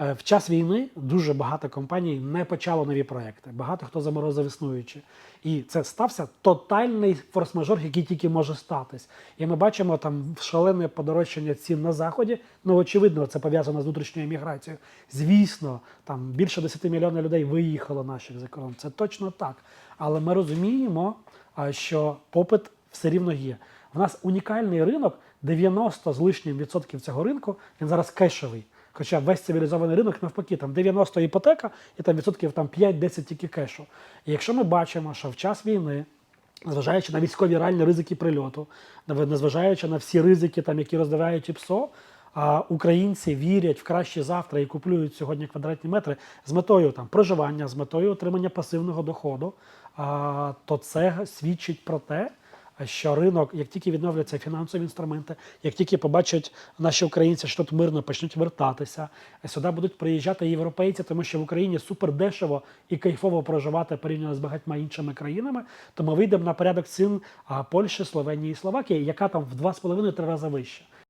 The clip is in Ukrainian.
Е, В час війни дуже багато компаній не почало нові проекти. Багато хто заморозив існуючі. І це стався тотальний форс-мажор, який тільки може статись. І ми бачимо там шалене подорожчання цін на заході. Ну очевидно, це пов'язано з внутрішньою міграцією. Звісно, там більше 10 мільйонів людей виїхало наших за кордон. Це точно так. Але ми розуміємо, що попит все рівно є. В нас унікальний ринок, 90 з лишнім відсотків цього ринку, він зараз кешевий. Хоча весь цивілізований ринок навпаки, там 90 іпотека і там відсотків там 5-10 тільки кешу. І якщо ми бачимо, що в час війни, зважаючи на військові реальні ризики прильоту, незважаючи на всі ризики, там, які роздавають ІПСО, а українці вірять в краще завтра і купують сьогодні квадратні метри з метою там проживання, з метою отримання пасивного доходу, а, то це свідчить про те, що ринок, як тільки відновляться фінансові інструменти, як тільки побачать наші українці, що тут мирно почнуть вертатися, сюди будуть приїжджати європейці, тому що в Україні супер дешево і кайфово проживати порівняно з багатьма іншими країнами. То ми вийдемо на порядок цін Польщі, Словенії і Словакії, яка там в 2,5-3 рази вища.